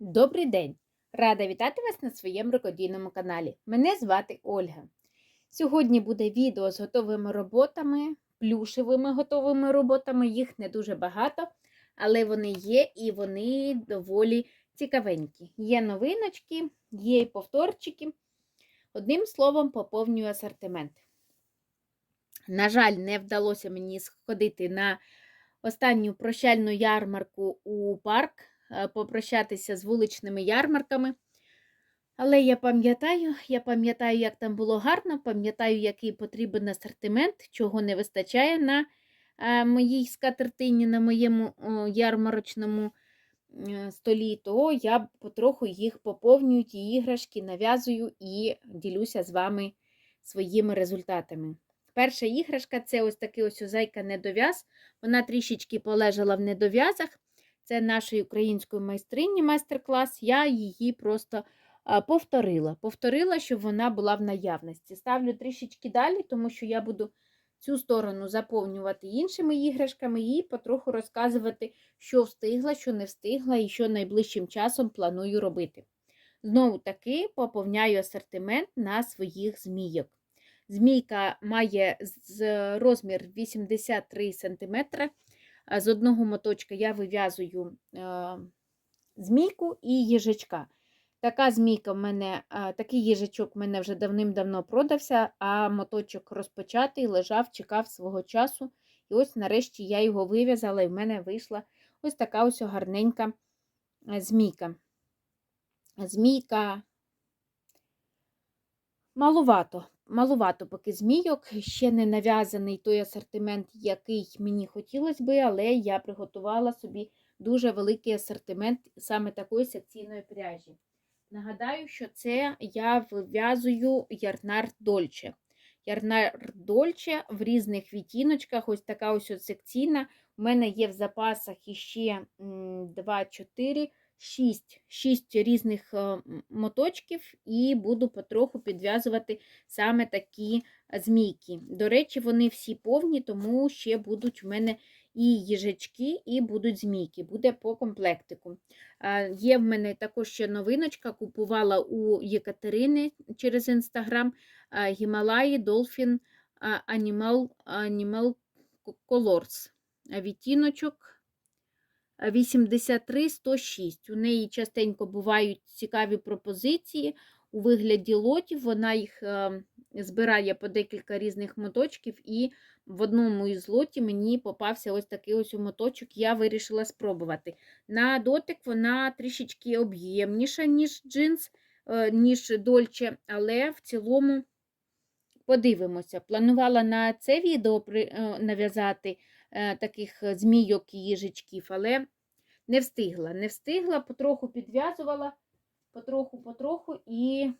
Добрий день! Рада вітати вас на своєму рукодільному каналі. Мене звати Ольга. Сьогодні буде відео з готовими роботами, плюшевими готовими роботами. Їх не дуже багато, але вони є і вони доволі цікавенькі. Є новиночки, є і повторчики. Одним словом, поповнюю асортимент. На жаль, не вдалося мені сходити на останню прощальну ярмарку у парк попрощатися з вуличними ярмарками. Але я пам'ятаю, я пам'ятаю, як там було гарно, пам'ятаю, який потрібен асортимент, чого не вистачає на е, моїй скатертині, на моєму ярмарочному е, столі, то я потроху їх поповнюю, ті іграшки, нав'язую і ділюся з вами своїми результатами. Перша іграшка це ось такий ось зайка недов'яз. Вона трішечки полежала в недов'язах. Це нашої української майстрині майстер-клас. Я її просто повторила. Повторила, щоб вона була в наявності. Ставлю трішечки далі, тому що я буду цю сторону заповнювати іншими іграшками і потроху розказувати, що встигла, що не встигла і що найближчим часом планую робити. Знову таки поповняю асортимент на своїх змійок. Змійка має розмір 83 см. З одного моточка я вив'язую е, змійку і їжачка. Така змійка в мене, е, такий їжачок в мене вже давним-давно продався, а моточок розпочатий, лежав, чекав свого часу. І ось нарешті я його вив'язала, і в мене вийшла ось така ось гарненька е, змійка. Змійка малувато. Малувато поки змійок, ще не нав'язаний той асортимент, який мені хотілося би, але я приготувала собі дуже великий асортимент саме такої секційної пряжі. Нагадаю, що це я вив'язую ярнар Дольче. Ярнар Дольче в різних відтіночках, ось така ось секційна. У мене є в запасах іще 2, 4, 6, 6 різних е, моточків, і буду потроху підв'язувати саме такі змійки. До речі, вони всі повні, тому ще будуть в мене і їжачки, і будуть змійки. Буде по комплектику. Є в мене також ще новиночка, купувала у Єкатерини через інстаграм Гімалаї Dolphin Animal, Animal Colors. Відтіночок 83-106. У неї частенько бувають цікаві пропозиції у вигляді лотів. Вона їх е, збирає по декілька різних моточків, і в одному із лотів мені попався ось такий ось моточок, я вирішила спробувати. На дотик вона трішечки об'ємніша, ніж джинс, е, ніж дольче, але в цілому подивимося. Планувала на це відео е, нав'язати таких змійок і їжачків, але не встигла. Не встигла, потроху підв'язувала, потроху-потроху і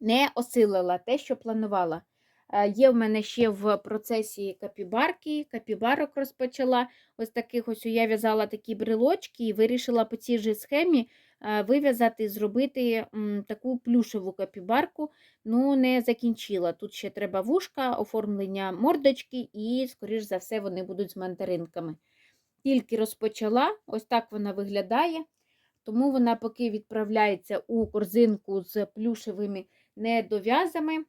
не осилила те, що планувала. Є в мене ще в процесі капібарки, капібарок розпочала. Ось таких ось я в'язала такі брелочки і вирішила по цій же схемі вив'язати, зробити таку плюшеву капібарку, ну не закінчила. Тут ще треба вушка, оформлення мордочки, і, скоріш за все, вони будуть з мандаринками. Тільки розпочала, ось так вона виглядає. Тому вона поки відправляється у корзинку з плюшевими недов'язами.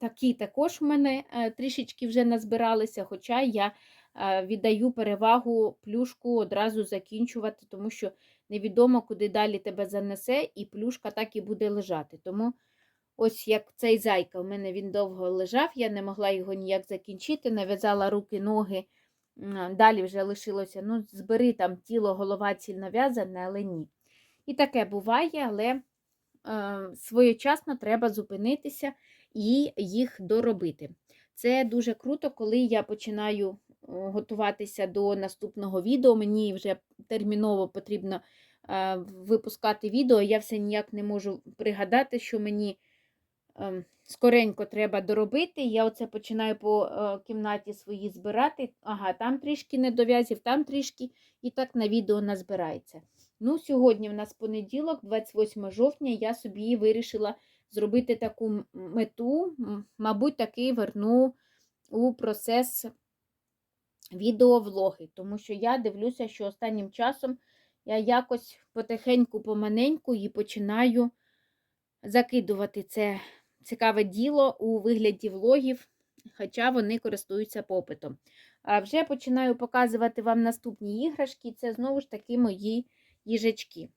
Такі також у мене е, трішечки вже назбиралися, хоча я е, віддаю перевагу плюшку одразу закінчувати, тому що невідомо, куди далі тебе занесе, і плюшка так і буде лежати. Тому ось як цей зайка, у мене він довго лежав, я не могла його ніяк закінчити, нав'язала руки, ноги. Далі вже лишилося, ну, збери там тіло, голова ціль нав'язане, але ні. І таке буває, але е, своєчасно треба зупинитися і їх доробити. Це дуже круто, коли я починаю готуватися до наступного відео. Мені вже терміново потрібно випускати відео. Я все ніяк не можу пригадати, що мені ем, скоренько треба доробити. Я оце починаю по е, кімнаті свої збирати. Ага, там трішки недов'язів, там трішки, і так на відео назбирається. Ну, Сьогодні в нас понеділок, 28 жовтня, я собі вирішила зробити таку мету, мабуть, таки верну у процес відеовлоги, тому що я дивлюся, що останнім часом я якось потихеньку, поманеньку і починаю закидувати це цікаве діло у вигляді влогів, хоча вони користуються попитом. А вже починаю показувати вам наступні іграшки. Це знову ж таки мої їжачки.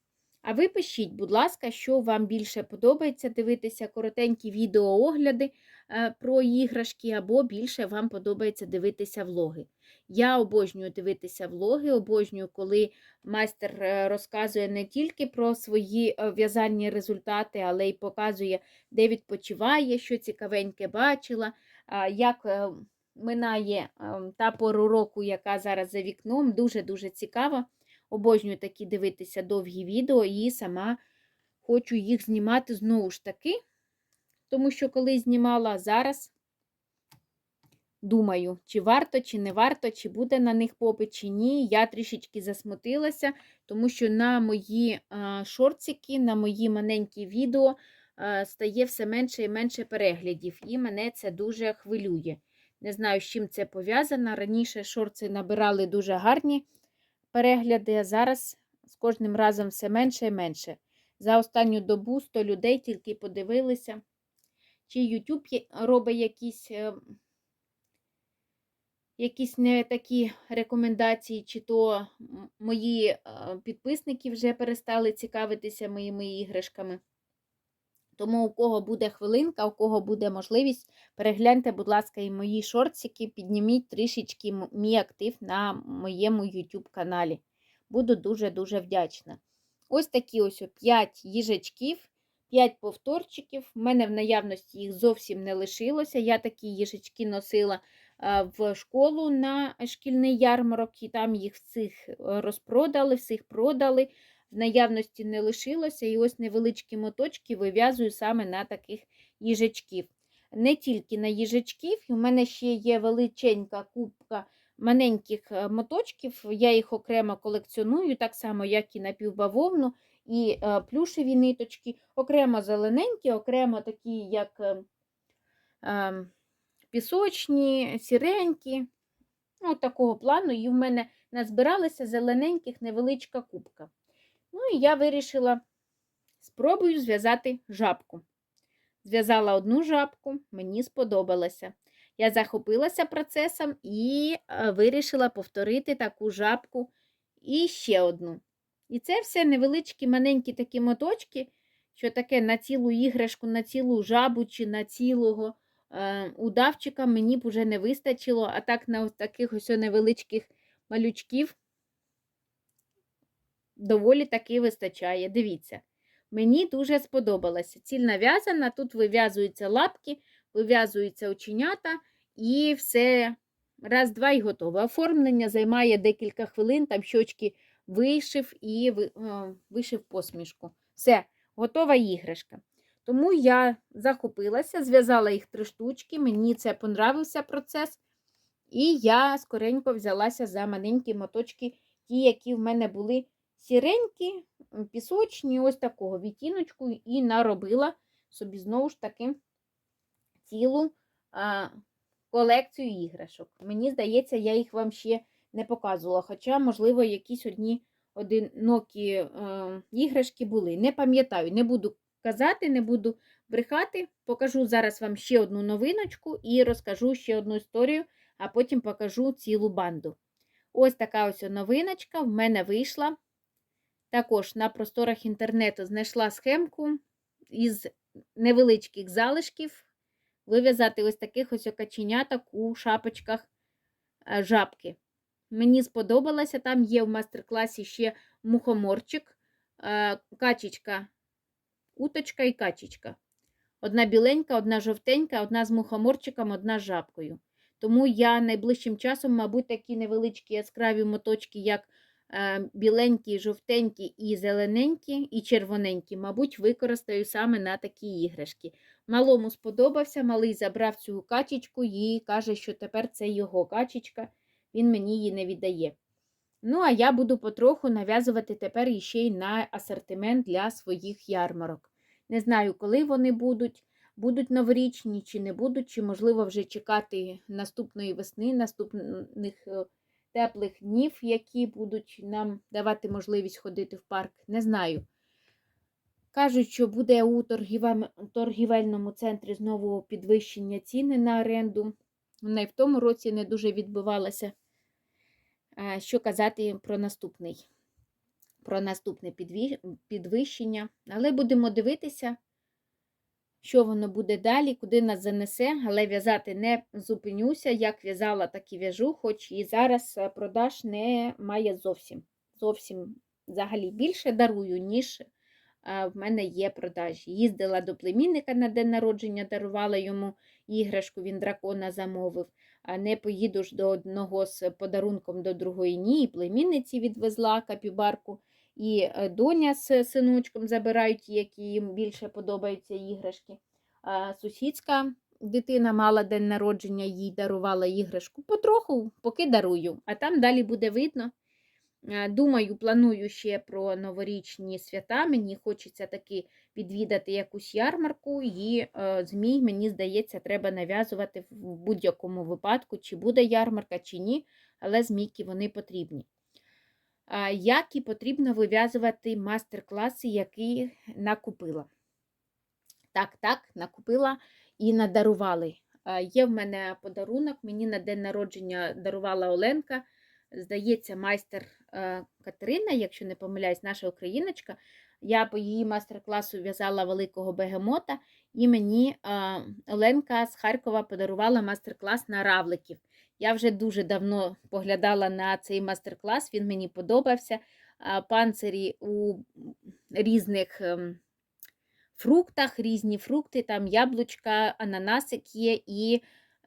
А ви пишіть, будь ласка, що вам більше подобається дивитися коротенькі відеоогляди е, про іграшки, або більше вам подобається дивитися влоги. Я обожнюю дивитися влоги, обожнюю, коли майстер е, розказує не тільки про свої е, в'язальні результати, але й показує, де відпочиває, що цікавеньке бачила, як е, минає е, та пору року, яка зараз за вікном. Дуже-дуже цікаво. Обожнюю такі дивитися довгі відео і сама хочу їх знімати знову ж таки, тому що коли знімала зараз, думаю, чи варто, чи не варто, чи буде на них попит, чи ні. Я трішечки засмутилася, тому що на мої шортики, на мої маленькі відео стає все менше і менше переглядів, і мене це дуже хвилює. Не знаю, з чим це пов'язано. Раніше шорти набирали дуже гарні перегляди, а зараз з кожним разом все менше і менше. За останню добу 100 людей тільки подивилися, чи YouTube робить якісь, е, якісь не такі рекомендації, чи то мої підписники вже перестали цікавитися моїми іграшками. Тому у кого буде хвилинка, у кого буде можливість, перегляньте, будь ласка, і мої шортики, підніміть трішечки мій актив на моєму YouTube каналі. Буду дуже-дуже вдячна. Ось такі ось 5 їжачків, 5 повторчиків. У мене в наявності їх зовсім не лишилося. Я такі їжачки носила в школу на шкільний ярмарок, і там їх всіх е, розпродали, всіх продали. В наявності не лишилося, і ось невеличкі моточки вив'язую саме на таких їжачків. Не тільки на їжачків, у мене ще є величенька кубка маленьких е, моточків, я їх окремо колекціоную, так само, як і напівбавовну, і е, плюшеві ниточки, окремо зелененькі, окремо такі, як е, е, пісочні, сіренькі. Ну, такого плану, і в мене назбиралися зелененьких невеличка кубка. Ну і я вирішила спробую зв'язати жабку. Зв'язала одну жабку, мені сподобалося. Я захопилася процесом і е, вирішила повторити таку жабку і ще одну. І це все невеличкі маленькі такі моточки, що таке на цілу іграшку, на цілу жабу чи на цілого удавчика мені б уже не вистачило, а так на ось таких ось невеличких малючків доволі таки вистачає. Дивіться, мені дуже сподобалося. Цільна в'язана, тут вив'язуються лапки, вив'язуються оченята і все раз, два і готове. Оформлення займає декілька хвилин, там щочки вишив і е, вишив посмішку. Все, готова іграшка. Тому я захопилася, зв'язала їх три штучки, мені це понравився процес. І я скоренько взялася за маленькі моточки, ті, які в мене були сіренькі, пісочні, ось такого відтіночку, і наробила собі знову ж таки цілу а, колекцію іграшок. Мені здається, я їх вам ще не показувала, хоча, можливо, якісь одні одинокі е, іграшки були. Не пам'ятаю, не буду казати, не буду брехати. Покажу зараз вам ще одну новиночку і розкажу ще одну історію, а потім покажу цілу банду. Ось така ось новиночка в мене вийшла. Також на просторах інтернету знайшла схемку із невеличких залишків вив'язати ось таких ось окаченяток у шапочках е, жабки. Мені сподобалося, там є в мастер-класі ще мухоморчик, е, качечка, уточка і качечка. Одна біленька, одна жовтенька, одна з мухоморчиком, одна з жабкою. Тому я найближчим часом, мабуть, такі невеличкі яскраві моточки, як е, біленькі, жовтенькі і зелененькі, і червоненькі, мабуть, використаю саме на такі іграшки. Малому сподобався, малий забрав цю качечку і каже, що тепер це його качечка, він мені її не віддає. Ну, а я буду потроху нав'язувати тепер іще й на асортимент для своїх ярмарок. Не знаю, коли вони будуть, будуть новорічні чи не будуть, чи, можливо, вже чекати наступної весни, наступних е, теплих днів, які будуть нам давати можливість ходити в парк, не знаю. Кажуть, що буде у торгівельному центрі знову підвищення ціни на оренду. Вона і в тому році не дуже відбувалася. Що казати про наступний? Про наступне підвищення. Але будемо дивитися, що воно буде далі, куди нас занесе, але в'язати не зупинюся. Як в'язала, так і в'яжу, хоч і зараз е, продаж немає зовсім. Зовсім взагалі більше дарую, ніж е, в мене є продажі. Їздила до племінника на день народження, дарувала йому іграшку, він дракона замовив. А не поїду ж до одного з подарунком до другої ні. Племінниці відвезла капібарку, і е, доня з синочком забирають, які їм більше подобаються іграшки. Сусідська дитина мала день народження, їй дарувала іграшку. Потроху, поки дарую, а там далі буде видно. Думаю, планую ще про новорічні свята. Мені хочеться таки відвідати якусь ярмарку, і е, змій, мені здається, треба нав'язувати в будь-якому випадку, чи буде ярмарка, чи ні, але змійки вони потрібні. Як і потрібно вив'язувати мастер-класи, які накупила. Так, так, накупила і надарували. Є в мене подарунок, мені на день народження дарувала Оленка. Здається, майстер е, Катерина, якщо не помиляюсь, наша україночка. Я по її майстер-класу в'язала великого бегемота, і мені е, Оленка з Харкова подарувала майстер-клас на равликів. Я вже дуже давно поглядала на цей майстер-клас, він мені подобався. Панцирі у різних ем, фруктах, різні фрукти, там яблучка, ананасик є і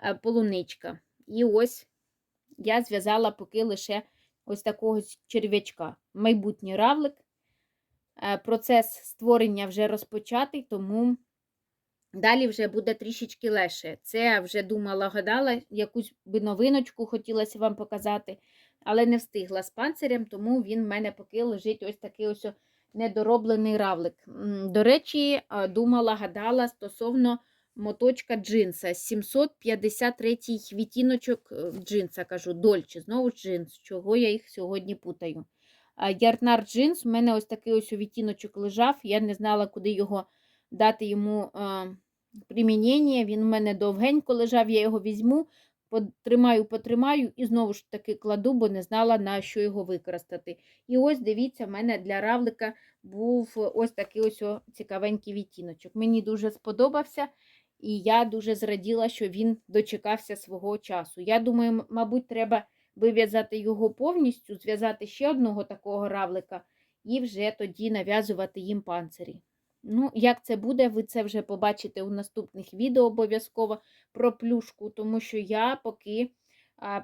е, полуничка. І ось я зв'язала поки лише ось такого черв'ячка. Майбутній равлик. Е, Процес створення вже розпочатий, тому далі вже буде трішечки легше. Це вже думала, гадала, якусь би новиночку хотілося вам показати, але не встигла з панцирем, тому він в мене поки лежить ось такий ось недороблений равлик. До речі, думала, гадала стосовно моточка джинса. 753 відтіночок е, джинса, кажу, дольче, знову джинс, чого я їх сьогодні путаю. Ярнар джинс, у мене ось такий ось відтіночок лежав, я не знала, куди його дати йому примінення. Він у мене довгенько лежав, я його візьму, потримаю, потримаю і знову ж таки кладу, бо не знала, на що його використати. І ось дивіться, в мене для равлика був ось такий ось цікавенький відтіночок. Мені дуже сподобався. І я дуже зраділа, що він дочекався свого часу. Я думаю, мабуть, треба вив'язати його повністю, зв'язати ще одного такого равлика і вже тоді нав'язувати їм панцирі. Ну, як це буде, ви це вже побачите у наступних відео обов'язково про плюшку, тому що я поки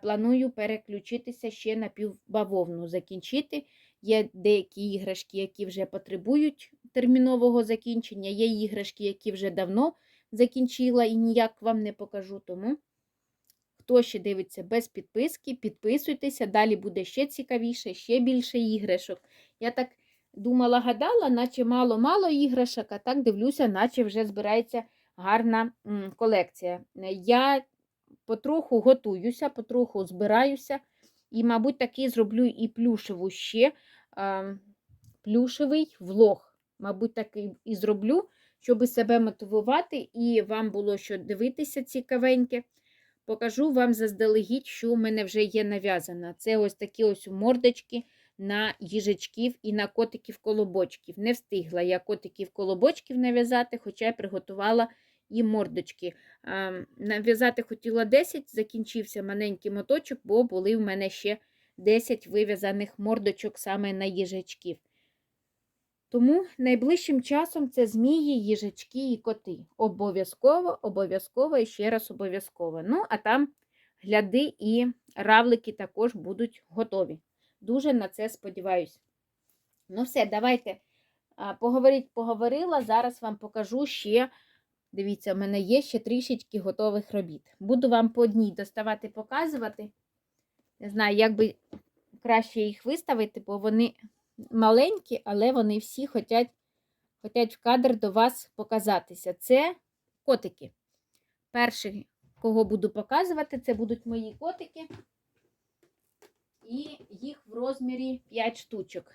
планую переключитися ще на півбавовну, закінчити. Є деякі іграшки, які вже потребують термінового закінчення, є іграшки, які вже давно закінчила і ніяк вам не покажу. Тому, хто ще дивиться без підписки, підписуйтеся, далі буде ще цікавіше, ще більше іграшок. Я так думала, гадала, наче мало-мало іграшок, а так дивлюся, наче вже збирається гарна колекція. Е, Я потроху готуюся, потроху збираюся. І, мабуть, таки зроблю і плюшеву ще плюшевий влог. Мабуть, такий і зроблю щоб себе мотивувати і вам було що дивитися цікавеньке. Покажу вам заздалегідь, що у мене вже є нав'язано. Це ось такі ось мордочки на їжачків і на котиків-колобочків. Не встигла я котиків-колобочків нав'язати, хоча я приготувала і мордочки. Нав'язати хотіла 10, закінчився маленький моточок, бо були в мене ще 10 вив'язаних мордочок саме на їжачків. Тому найближчим часом це змії, їжачки і коти. Обов'язково, обов'язково і ще раз обов'язково. Ну, а там гляди і равлики також будуть готові. Дуже на це сподіваюся. Ну, все, давайте поговорить, поговорила. Зараз вам покажу ще. Дивіться, в мене є ще трішечки готових робіт. Буду вам по одній доставати, показувати. Не знаю, як би краще їх виставити, бо вони маленькі, але вони всі хочуть, хочуть в кадр до вас показатися. Це котики. Перший, кого буду показувати, це будуть мої котики. І їх в розмірі 5 штучок.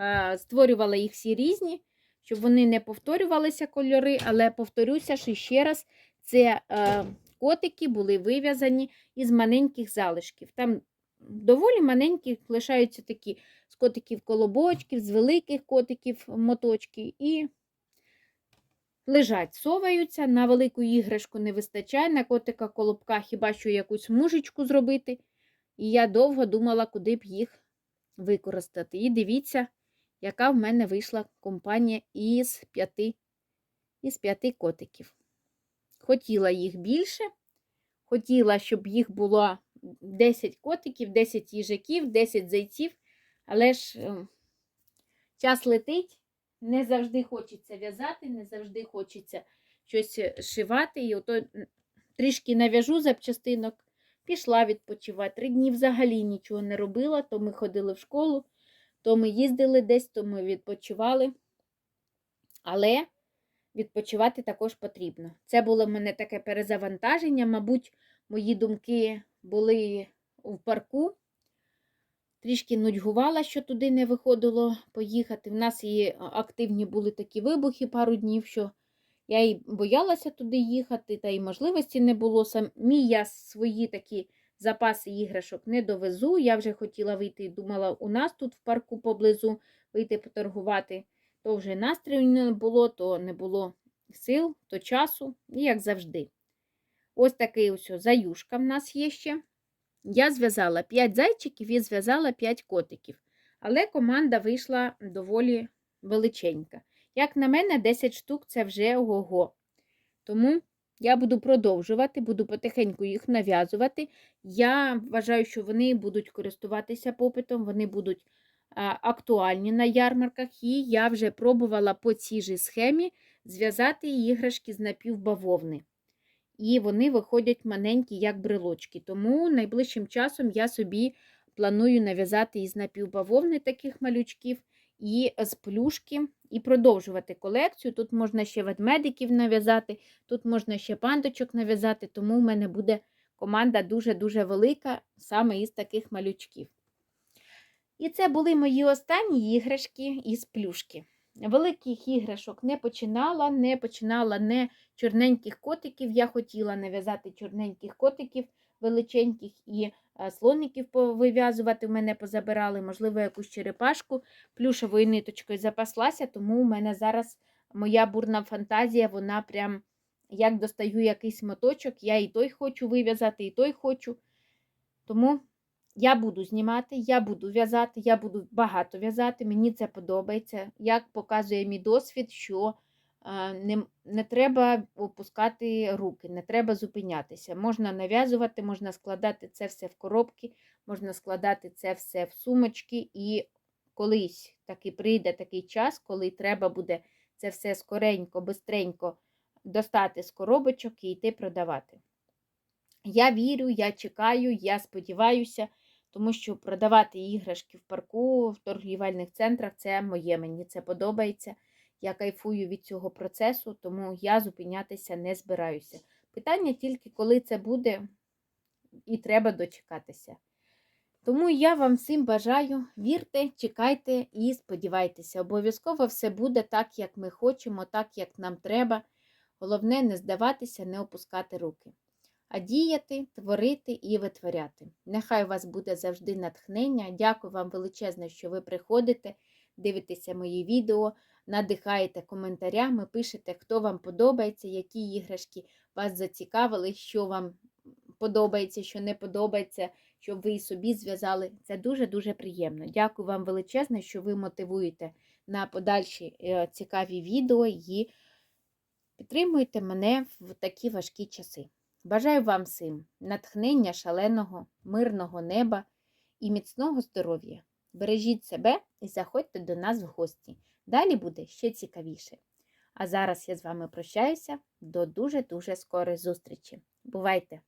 Е, Створювала їх всі різні, щоб вони не повторювалися кольори, але повторюся, що ще раз, це е, котики були вив'язані із маленьких залишків. Там доволі маленькі лишаються такі з котиків колобочків, з великих котиків моточки і лежать, соваються, на велику іграшку не вистачає, на котика колобка хіба що якусь мужечку зробити. І я довго думала, куди б їх використати. І дивіться, яка в мене вийшла компанія із п'яти, із п'яти котиків. Хотіла їх більше, хотіла, щоб їх було 10 котиків, 10 їжаків, 10 зайців, але ж е, час летить, не завжди хочеться в'язати, не завжди хочеться щось шивати. І ото трішки нав'яжу запчастинок, пішла відпочивати. Три дні взагалі нічого не робила, то ми ходили в школу, то ми їздили десь, то ми відпочивали. Але відпочивати також потрібно. Це було в мене таке перезавантаження. Мабуть, мої думки були в парку. Трішки нудьгувала, що туди не виходило поїхати. В нас і активні були такі вибухи пару днів, що я і боялася туди їхати, та й можливості не було. Самі я свої такі запаси іграшок не довезу. Я вже хотіла вийти і думала, у нас тут в парку поблизу вийти поторгувати. То вже настрою не було, то не було сил, то часу, і як завжди. Ось такий ось заюшка в нас є ще. Я зв'язала 5 зайчиків і зв'язала 5 котиків. Але команда вийшла доволі величенька. Як на мене, 10 штук це вже ого-го. Тому я буду продовжувати, буду потихеньку їх нав'язувати. Я вважаю, що вони будуть користуватися попитом, вони будуть актуальні на ярмарках, і я вже пробувала по цій же схемі зв'язати іграшки з напівбавовни. І вони виходять маленькі, як брелочки. Тому найближчим часом я собі планую нав'язати із напівбавовни таких малючків і з плюшки, і продовжувати колекцію. Тут можна ще ведмедиків нав'язати, тут можна ще пандочок нав'язати, тому в мене буде команда дуже-дуже велика саме із таких малючків. І це були мої останні іграшки із плюшки. Великих іграшок не починала, не починала не чорненьких котиків. Я хотіла нав'язати чорненьких котиків величеньких і слоників повив'язувати. В мене позабирали, можливо, якусь черепашку плюшевою ниточкою запаслася, тому у мене зараз моя бурна фантазія, вона прям як достаю якийсь моточок, я і той хочу вив'язати, і той хочу. Тому я буду знімати, я буду в'язати, я буду багато в'язати, мені це подобається. Як показує мій досвід, що не, не треба опускати руки, не треба зупинятися. Можна нав'язувати, можна складати це все в коробки, можна складати це все в сумочки, і колись таки прийде такий час, коли треба буде це все скоренько, бистренько достати з коробочок і йти продавати. Я вірю, я чекаю, я сподіваюся, тому що продавати іграшки в парку, в торгівельних центрах це моє, мені це подобається. Я кайфую від цього процесу, тому я зупинятися не збираюся. Питання тільки, коли це буде, і треба дочекатися. Тому я вам всім бажаю, вірте, чекайте і сподівайтеся. Обов'язково все буде так, як ми хочемо, так, як нам треба. Головне не здаватися, не опускати руки а діяти, творити і витворяти. Нехай у вас буде завжди натхнення. Дякую вам величезно, що ви приходите, дивитеся мої відео, надихаєте коментарями, пишете, хто вам подобається, які іграшки вас зацікавили, що вам подобається, що не подобається, щоб ви і собі зв'язали. Це дуже-дуже приємно. Дякую вам величезно, що ви мотивуєте на подальші е, цікаві відео і підтримуєте мене в такі важкі часи. Бажаю вам всім натхнення шаленого, мирного неба і міцного здоров'я. Бережіть себе і заходьте до нас в гості. Далі буде ще цікавіше. А зараз я з вами прощаюся до дуже-дуже скорої зустрічі. Бувайте!